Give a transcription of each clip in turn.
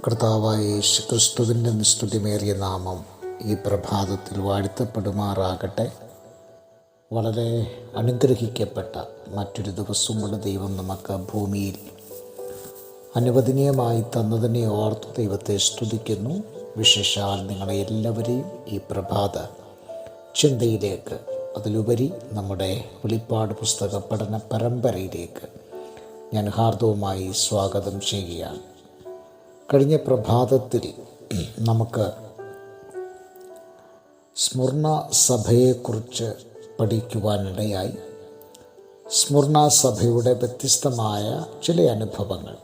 കർത്താവായ ക്രിസ്തുവിന്റെ നിസ്തുതിമേറിയ നാമം ഈ പ്രഭാതത്തിൽ വാഴ്ത്തപ്പെടുമാറാകട്ടെ. വളരെ അനുഗ്രഹിക്കപ്പെട്ട മറ്റൊരു ദിവസമുള്ള ദൈവം നമുക്ക് ഭൂമിയിൽ അനുവദനീയമായി തന്നതിനെ ഓർത്ത് ദൈവത്തെ സ്തുതിക്കുന്നു. വിശേഷാൽ നിങ്ങളെ എല്ലാവരെയും ഈ പ്രഭാത ചിന്തയിലേക്ക് അതിലുപരി നമ്മുടെ വെളിപ്പാട് പുസ്തക പഠന പരമ്പരയിലേക്ക് ഞാൻ ഹാർദവുമായി സ്വാഗതം ചെയ്യുകയാണ്. കഴിഞ്ഞ പ്രഭാതത്തിൽ നമുക്ക് സ്മുർണ സഭയെക്കുറിച്ച് പഠിക്കുവാനിടയായി. സ്മർണ സഭയുടെ വ്യത്യസ്തമായ ചില അനുഭവങ്ങൾ.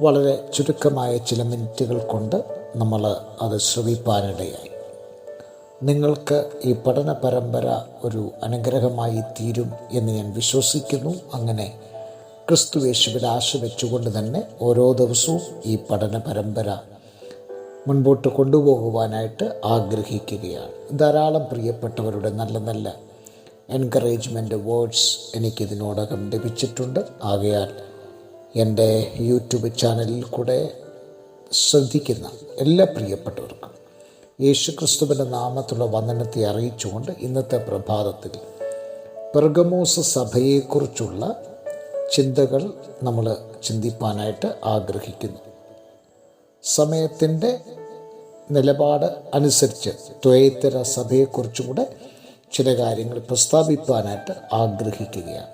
വളരെ ചുരുക്കമായ ചില മിനിറ്റുകൾ കൊണ്ട് നമ്മൾ അത് ശ്രവിപ്പാനിടയായി. നിങ്ങൾക്ക് ഈ പഠന പരമ്പര ഒരു അനുഗ്രഹമായി തീരും എന്ന് ഞാൻ വിശ്വസിക്കുന്നു. അങ്ങനെ ക്രിസ്തുവേശുവിൽ വെച്ചുകൊണ്ട് തന്നെ ഓരോ ദിവസവും ഈ പഠന പരമ്പര മുൻപോട്ട് കൊണ്ടുപോകുവാനായിട്ട് ആഗ്രഹിക്കുകയാണ്. ധാരാളം പ്രിയപ്പെട്ടവരുടെ നല്ല നല്ല എൻകറേജ്മെന്റ് വേർഡ്സ് എനിക്കിതിനോടകം ലഭിച്ചിട്ടുണ്ട്. ആകയാൽ എന്റെ യൂട്യൂബ് ചാനലിൽ കൂടെ ശ്രദ്ധിക്കുന്ന എല്ലാ പ്രിയപ്പെട്ടവർക്കും യേശു ക്രിസ്തുവിന്റെ നാമത്തുള്ള വന്ദനത്തെ അറിയിച്ചുകൊണ്ട് ഇന്നത്തെ പ്രഭാതത്തിൽ പെർഗമോസ് സഭയെക്കുറിച്ചുള്ള ചിന്തകൾ നമ്മൾ ചിന്തിപ്പാനായിട്ട് ആഗ്രഹിക്കുന്നു. സമയത്തിന്റെ നിലപാട് അനുസരിച്ച് ത്വേത്തര സഭയെക്കുറിച്ചും കൂടെ ചില കാര്യങ്ങൾ പ്രസ്താവിപ്പാനായിട്ട് ആഗ്രഹിക്കുകയാണ്.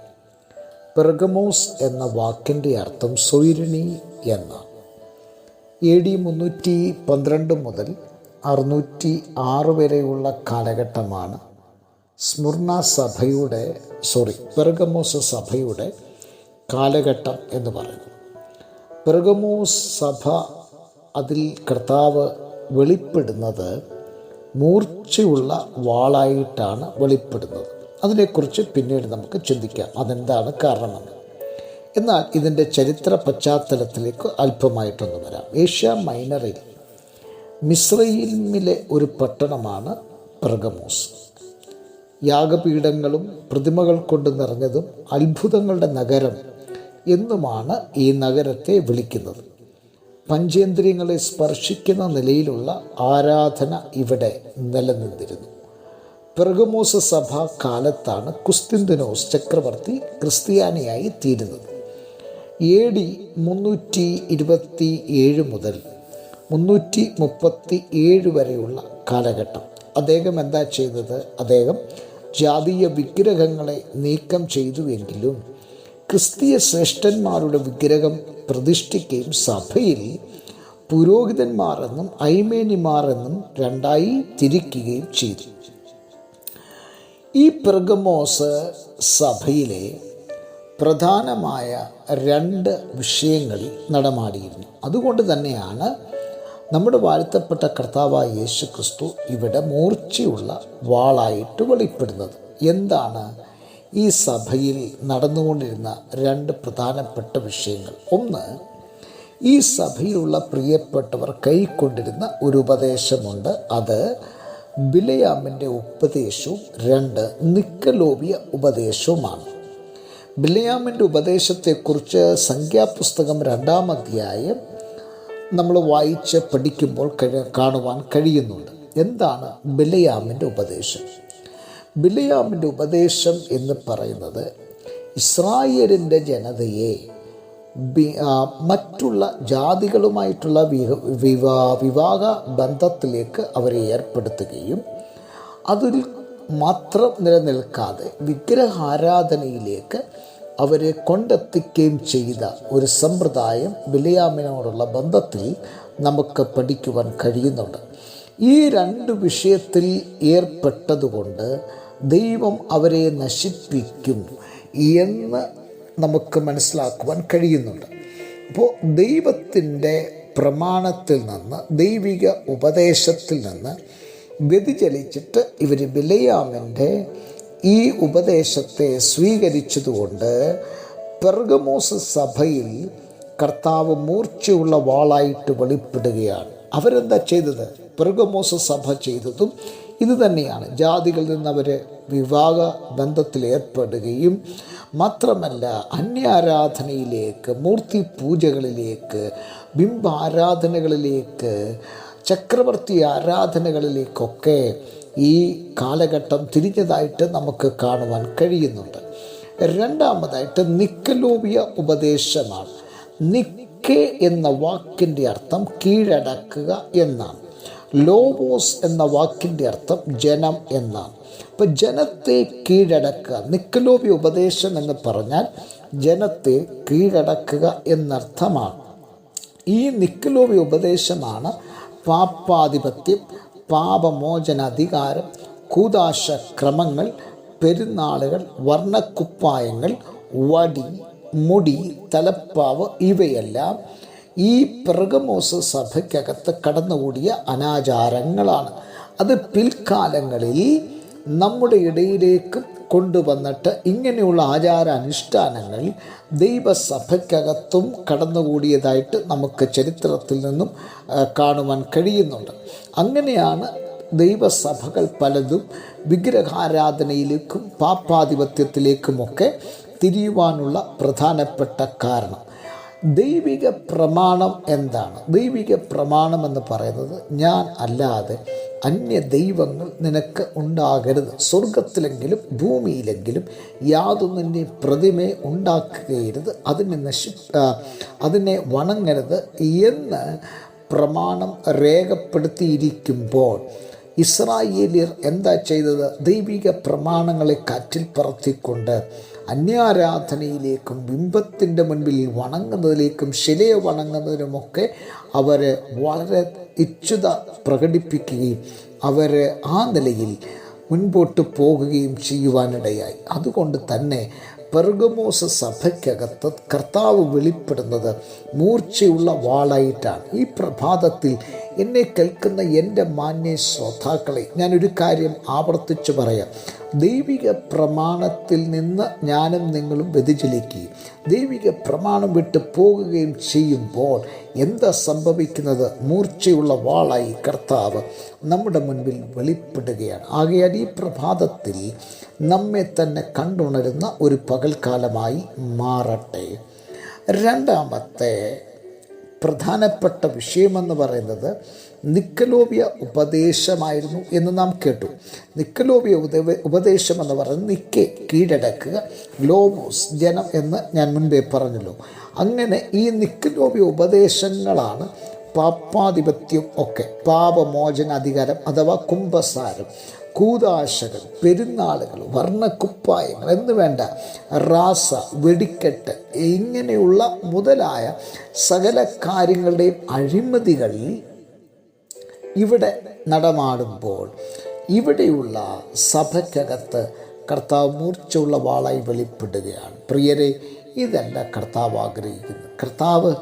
പെർഗമോസ് എന്ന വാക്കിന്റെ അർത്ഥം സ്വൈരിണി എന്ന. എ ഡി മുന്നൂറ്റി പന്ത്രണ്ട് മുതൽ അറുന്നൂറ്റി ആറ് വരെയുള്ള കാലഘട്ടമാണ് സ്മുർണ സഭയുടെ സോറി പെർഗമോസ് സഭയുടെ കാലഘട്ടം എന്ന് പറയുന്നു. പെർഗമോസ് സഭ അതിൽ കർത്താവ് വെളിപ്പെടുന്നത് മൂർച്ചയുള്ള വാളായിട്ടാണ് വെളിപ്പെടുന്നത്. അതിനെക്കുറിച്ച് പിന്നീട് നമുക്ക് ചിന്തിക്കാം. അതെന്താണ് കാരണമെന്ന്. എന്നാൽ ഇതിന്റെ ചരിത്ര പശ്ചാത്തലത്തിലേക്ക് അല്പമായിട്ടൊന്ന് വരാം. ഏഷ്യ മൈനറിൽ മിസ്രൈമിലെ ഒരു പട്ടണമാണ് പെർഗമോസ്. യാഗപീഠങ്ങളും പ്രതിമകൾ കൊണ്ട് നിറഞ്ഞതും അത്ഭുതങ്ങളുടെ നഗരം എന്നുമാണ് ഈ നഗരത്തെ വിളിക്കുന്നത്. പഞ്ചേന്ദ്രിയങ്ങളെ സ്പർശിക്കുന്ന നിലയിലുള്ള ആരാധന ഇവിടെ നിലനിന്നിരുന്നു. പെർഗമോസ് സഭ കാലത്താണ് കുസ്തിന്തിനോസ് ചക്രവർത്തി ക്രിസ്ത്യാനിയായി തീരുന്നത്. എ ഡി മുന്നൂറ്റി ഇരുപത്തി ഏഴ് മുതൽ മുന്നൂറ്റി മുപ്പത്തി ഏഴ് വരെയുള്ള കാലഘട്ടം. അദ്ദേഹം എന്താ ചെയ്തത്? അദ്ദേഹം ജാതീയ വിഗ്രഹങ്ങളെ നീക്കം ചെയ്തുവെങ്കിലും ക്രിസ്തീയ ശ്രേഷ്ഠന്മാരുടെ വിഗ്രഹം പ്രതിഷ്ഠിക്കുകയും സഭയിൽ പുരോഹിതന്മാരെന്നും ഐമേനിമാർ എന്നും രണ്ടായി തിരിക്കുകയും ചെയ്തു. ഈ പെർഗമോസ് സഭയിലെ പ്രധാനമായ രണ്ട് വിഷയങ്ങൾ നടമാടിയിരുന്നു. അതുകൊണ്ട് തന്നെയാണ് നമ്മുടെ വാഴ്ത്തപ്പെട്ട കർത്താവായ യേശു ക്രിസ്തു ഇവിടെ മൂർച്ചയുള്ള വാളായിട്ട് വെളിപ്പെടുന്നത്. എന്താണ് ഈ സഭയിൽ നടന്നുകൊണ്ടിരുന്ന രണ്ട് പ്രധാനപ്പെട്ട വിഷയങ്ങൾ. ഒന്ന് ഈ സഭയിലുള്ള പ്രിയപ്പെട്ടവർ കൈക്കൊണ്ടിരുന്ന ഒരു ഉപദേശമുണ്ട്. അത് ബിലയാമിന്റെ ഉപദേശവും രണ്ട് നിക്കലോവിയ ഉപദേശവുമാണ്. ബിലയാമിന്റെ ഉപദേശത്തെക്കുറിച്ച് സംഖ്യാപുസ്തകം രണ്ടാം അധ്യായം നമ്മൾ വായിച്ച് പഠിക്കുമ്പോൾ കാണുവാൻ കഴിയുന്നുണ്ട്. എന്താണ് ബിലയാമിന്റെ ഉപദേശം? ബിലയാമിന്റെ ഉപദേശം എന്ന് പറയുന്നത് ഇസ്രായേലിന്റെ ജനതയെ മറ്റുള്ള ജാതികളുമായിട്ടുള്ള വിവാ വിവാഹ ബന്ധത്തിലേക്ക് അവരെ ഏർപ്പെടുത്തുകയും അതിൽ മാത്രം നിലനിൽക്കാതെ വിഗ്രഹാരാധനയിലേക്ക് അവരെ കൊണ്ടെത്തിക്കുകയും ചെയ്ത ഒരു സമ്പ്രദായം ബിലയാമിനോടുള്ള ബന്ധത്തിൽ നമുക്ക് പഠിക്കുവാൻ കഴിയുന്നുണ്ട്. ഈ രണ്ട് വിഷയത്തിൽ ഏർപ്പെട്ടതുകൊണ്ട് ദൈവം അവരെ നശിപ്പിക്കും എന്ന് നമുക്ക് മനസ്സിലാക്കുവാൻ കഴിയുന്നുണ്ട്. അപ്പോൾ ദൈവത്തിന്റെ പ്രമാണത്തിൽ നിന്ന് ദൈവിക ഉപദേശത്തിൽ നിന്ന് വ്യതിചലിച്ചിട്ട് ഇവർ ബിലയാമിന്റെ ഈ ഉപദേശത്തെ സ്വീകരിച്ചതുകൊണ്ട് പെർഗമോസ് സഭയിൽ കർത്താവ് മൂർച്ചയുള്ള വാളായിട്ട് വെളിപ്പെടുകയാണ്. അവരെന്താ ചെയ്തത്? പെർഗമോസ് സഭ ചെയ്തതും ഇത് തന്നെയാണ്. ജാതികളിൽ നിന്ന് അവർ വിവാഹ ബന്ധത്തിൽ ഏർപ്പെടുകയും മാത്രമല്ല അന്യാരാധനയിലേക്ക് മൂർത്തി പൂജകളിലേക്ക് ബിംബാരാധനകളിലേക്ക് ചക്രവർത്തി ആരാധനകളിലേക്കൊക്കെ ഈ കാലഘട്ടം തിരിഞ്ഞതായിട്ട് നമുക്ക് കാണുവാൻ കഴിയുന്നുണ്ട്. രണ്ടാമതായിട്ട് നിക്കലോവിയ ഉപദേശമാണ്. നിക്കെ എന്ന വാക്കിന്റെ അർത്ഥം കീഴടക്കുക എന്നാണ്. ലോബോസ് എന്ന വാക്കിന്റെ അർത്ഥം ജനം എന്നാണ്. അപ്പം ജനത്തെ കീഴടക്കുക നിക്കലോബി ഉപദേശം എന്ന് പറഞ്ഞാൽ ജനത്തെ കീഴടക്കുക എന്നർത്ഥമാണ്. ഈ നിക്കലോബി ഉപദേശമാണ് പാപ്പാധിപത്യം പാപമോചനാധികാരം കൂതാശ ക്രമങ്ങൾ പെരുന്നാളുകൾ വർണക്കുപ്പായങ്ങൾ വടി മുടി തലപ്പാവ് ഇവയെല്ലാം ഈ പെർഗമോസ് സഭയ്ക്കകത്ത് കടന്നുകൂടിയ അനാചാരങ്ങളാണ്. അത് പിൽക്കാലങ്ങളിൽ നമ്മുടെ ഇടയിലേക്ക് കൊണ്ടുവന്നിട്ട് ഇങ്ങനെയുള്ള ആചാര അനുഷ്ഠാനങ്ങൾ ദൈവസഭയ്ക്കകത്തും കടന്നുകൂടിയതായിട്ട് നമുക്ക് ചരിത്രത്തിൽ നിന്നും കാണുവാൻ കഴിയുന്നുണ്ട്. അങ്ങനെയാണ് ദൈവസഭകൾ പലതും വിഗ്രഹാരാധനയിലേക്കും പാപ്പാധിപത്യത്തിലേക്കുമൊക്കെ തിരിയുവാനുള്ള പ്രധാനപ്പെട്ട കാരണം. ദൈവിക പ്രമാണം എന്താണ്? ദൈവിക പ്രമാണം എന്ന് പറയുന്നത് ഞാൻ അല്ലാതെ അന്യ ദൈവങ്ങൾ നിനക്ക് ഉണ്ടാകരുത്. സ്വർഗത്തിലെങ്കിലും ഭൂമിയിലെങ്കിലും യാതൊന്നിന്റെ പ്രതിമയെ ഉണ്ടാക്കുകയരുത്. അതിനെ നശി അതിനെ വണങ്ങരുത് എന്ന് പ്രമാണം രേഖപ്പെടുത്തിയിരിക്കുമ്പോൾ ഇസ്രായേലിയർ എന്താ ചെയ്തത്? ദൈവിക പ്രമാണങ്ങളെ കാറ്റിൽ പറത്തിക്കൊണ്ട് അന്യാരാധനയിലേക്കും ബിംബത്തിന്റെ മുൻപിൽ വണങ്ങുന്നതിലേക്കും ശിലയെ വണങ്ങുന്നതിനുമൊക്കെ അവർ വളരെ ഇച്ഛുത പ്രകടിപ്പിക്കുകയും അവർ ആ നിലയിൽ മുൻപോട്ട് പോകുകയും ചെയ്യുവാനിടയായി. അതുകൊണ്ട് തന്നെ പെർഗമോസ സഭയ്ക്കകത്ത് കർത്താവ് വെളിപ്പെടുന്നത് മൂർച്ചയുള്ള വാളായിട്ടാണ്. ഈ പ്രഭാതത്തിൽ എന്നെ കേൾക്കുന്ന എന്റെ മാന്യ ശ്രോതാക്കളെ ഞാനൊരു കാര്യം ആവർത്തിച്ചു പറയാം. ദൈവിക പ്രമാണത്തിൽ നിന്ന് ഞാനും നിങ്ങളും വ്യതിചലിക്കുകയും ദൈവിക പ്രമാണം വിട്ട് പോകുകയും ചെയ്യുമ്പോൾ എന്താ സംഭവിക്കുന്നത്? മൂർച്ചയുള്ള വാളായി കർത്താവ് നമ്മുടെ മുൻപിൽ വെളിപ്പെടുകയാണ്. ആകയാൽ ഈ പ്രഭാതത്തിൽ നമ്മെ തന്നെ കണ്ടുണരുന്ന ഒരു പകൽക്കാലമായി മാറട്ടെ. രണ്ടാമത്തെ പ്രധാനപ്പെട്ട വിഷയമെന്ന് പറയുന്നത് നിക്കലോബിയ ഉപദേശമായിരുന്നു എന്ന് നാം കേട്ടു. നിക്കലോബിയ ഉപദേശം എന്ന് പറയുന്നത് നിക്കെ കീഴടക്കുക ഗ്ലോമോസ് ജനം എന്ന് ഞാൻ മുൻപേ പറഞ്ഞല്ലോ. അങ്ങനെ ഈ നിക്കലോബിയ ഉപദേശങ്ങളാണ് പാപ്പാധിപത്യം ഒക്കെ പാപമോചന അധികാരം അഥവാ കുംഭസാരം കൂതാശകൾ പെരുന്നാളുകൾ വർണക്കുപ്പായങ്ങൾ എന്ന് വേണ്ട റാസ വെടിക്കെട്ട് ഇങ്ങനെയുള്ള മുതലായ സകല കാര്യങ്ങളുടെയും അഴിമതികൾ ഇവിടെ നടമാടുമ്പോൾ ഇവിടെയുള്ള സഭയ്ക്കകത്ത് കർത്താവ് മൂർച്ചയുള്ള വാളായി വെളിപ്പെടുകയാണ്. പ്രിയരെ ഇതല്ല കർത്താവ് ആഗ്രഹിക്കുന്നു. കർത്താവ്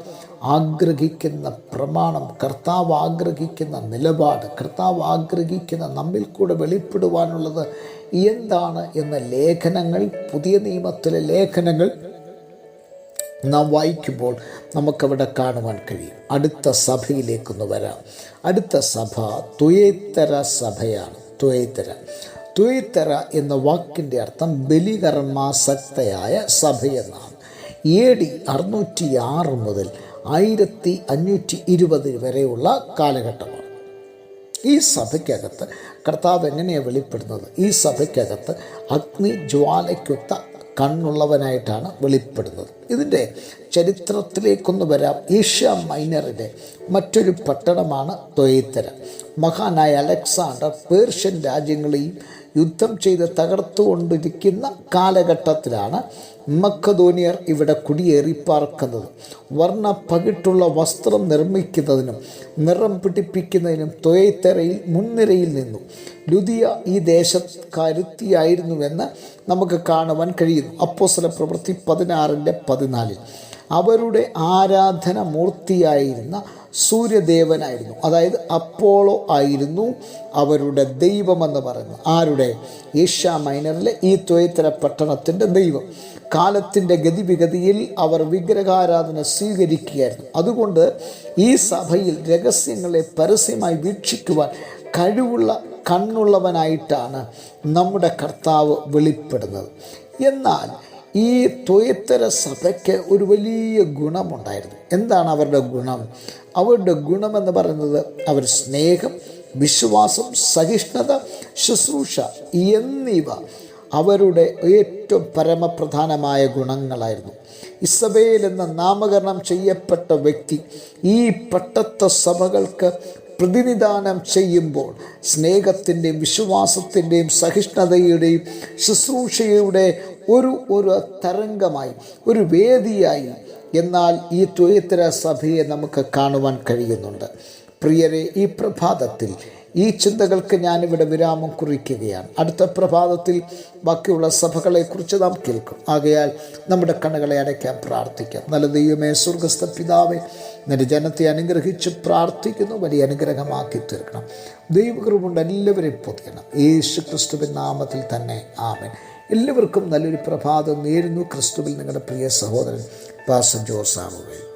ആഗ്രഹിക്കുന്ന പ്രമാണം കർത്താവ് ആഗ്രഹിക്കുന്ന നിലപാട് കർത്താവ് ആഗ്രഹിക്കുന്ന നമ്മിൽ കൂടെ വെളിപ്പെടുവാനുള്ളത് എന്താണ് എന്ന ലേഖനങ്ങൾ പുതിയ നിയമത്തിലെ ലേഖനങ്ങൾ നാം വായിക്കുമ്പോൾ നമുക്കവിടെ കാണുവാൻ കഴിയും. അടുത്ത സഭയിലേക്കൊന്ന് വരാം. അടുത്ത സഭ തുയേത്തര സഭയാണ്. തുയേത്തര. തുയേത്തര എന്ന വാക്കിന്റെ അർത്ഥം ബലികർമാസക്തയായ സഭയെന്നാണ്. എ ഡി അറുന്നൂറ്റി ആറ് മുതൽ ആയിരത്തി അഞ്ഞൂറ്റി ഇരുപത് വരെയുള്ള കാലഘട്ടമാണ്. ഈ സഭയ്ക്കകത്ത് കർത്താവ് എങ്ങനെയാണ് വെളിപ്പെടുന്നത്? ഈ സഭയ്ക്കകത്ത് അഗ്നി ജ്വാലയ്ക്കൊത്ത കണ്ണുള്ളവനായിട്ടാണ് വെളിപ്പെടുന്നത്. ഇതിന്റെ ചരിത്രത്തിലേക്കൊന്ന് വരാം. ഏഷ്യ മൈനറിന്റെ മറ്റൊരു പട്ടണമാണ് തൊയ്ത്തര മഹാനായ അലക്സാണ്ടർ പേർഷ്യൻ രാജ്യങ്ങളെയും യുദ്ധം ചെയ്ത് തകർത്തുകൊണ്ടിരിക്കുന്ന കാലഘട്ടത്തിലാണ് മക്കധോനിയർ ഇവിടെ കുടിയേറി പാർക്കുന്നത്. വർണ പകിട്ടുള്ള വസ്ത്രം നിർമ്മിക്കുന്നതിനും നിറം പിടിപ്പിക്കുന്നതിനും തൊയത്തെറയിൽ മുൻനിരയിൽ നിന്നു. ലുദിയ ഈ ദേശക്കാരുത്തിയായിരുന്നുവെന്ന് നമുക്ക് കാണുവാൻ കഴിയുന്നു. അപ്പോസല പ്രവൃത്തി പതിനാറിന്റെ പതിനാലിൽ. അവരുടെ ആരാധന മൂർത്തിയായിരുന്ന സൂര്യദേവനായിരുന്നു. അതായത് അപ്പോളോ ആയിരുന്നു അവരുടെ ദൈവമെന്ന് പറയുന്നത്. ആരുടെ? ഏഷ്യ മൈനറിലെ ഈ ത്വയത്തര പട്ടണത്തിന്റെ ദൈവം. കാലത്തിന്റെ ഗതിവിഗതിയിൽ അവർ വിഗ്രഹാരാധന സ്വീകരിക്കുകയായിരുന്നു. അതുകൊണ്ട് ഈ സഭയിൽ രഹസ്യങ്ങളെ പരസ്യമായി വീക്ഷിക്കുവാൻ കഴിവുള്ള കണ്ണുള്ളവനായിട്ടാണ് നമ്മുടെ കർത്താവ് വെളിപ്പെടുന്നത്. എന്നാൽ ഈ തൊയത്തര സഭയ്ക്ക് ഒരു വലിയ ഗുണമുണ്ടായിരുന്നു. എന്താണ് അവരുടെ ഗുണം? അവരുടെ ഗുണമെന്ന് പറയുന്നത് അവർ സ്നേഹം വിശ്വാസം സഹിഷ്ണുത ശുശ്രൂഷ എന്നിവ അവരുടെ ഏറ്റവും പരമപ്രധാനമായ ഗുണങ്ങളായിരുന്നു. ഇസബേൽ എന്ന നാമകരണം ചെയ്യപ്പെട്ട വ്യക്തി ഈ പട്ടത്ത സഭകൾക്ക് പ്രതിനിധാനം ചെയ്യുമ്പോൾ സ്നേഹത്തിന്റെയും വിശ്വാസത്തിന്റെയും സഹിഷ്ണുതയുടെയും ശുശ്രൂഷയുടെ ഒരു ഒരു തരംഗമായി ഒരു വേദിയായി. എന്നാൽ ഈ തുയത്തര സഭയെ നമുക്ക് കാണുവാൻ കഴിയുന്നുണ്ട്. പ്രിയരെ ഈ പ്രഭാതത്തിൽ ഈ ചിന്തകൾക്ക് ഞാനിവിടെ വിരാമം കുറിക്കുകയാണ്. അടുത്ത പ്രഭാതത്തിൽ ബാക്കിയുള്ള സഭകളെക്കുറിച്ച് നാം കേൾക്കും. ആകയാൽ നമ്മുടെ കണ്ണുകളെ അടയ്ക്കാൻ പ്രാർത്ഥിക്കാം. നല്ല ദൈവമേ സ്വർഗസ്ഥ പിതാവെ നിന്റെ ജനത്തെ അനുഗ്രഹിച്ച് പ്രാർത്ഥിക്കുന്നു. വലിയ അനുഗ്രഹമാക്കി തീർക്കണം. ദൈവകൃപുണ്ട് എല്ലാവരെയും പൊതിയണം. യേശു ക്രിസ്തുവിൻ നാമത്തിൽ തന്നെ. ആമൻ. എല്ലാവർക്കും നല്ലൊരു പ്രഭാതം നേരുന്നു. ക്രിസ്തുവിൽ നിങ്ങളുടെ പ്രിയ സഹോദരൻ പാസ ജോസാമുകൾ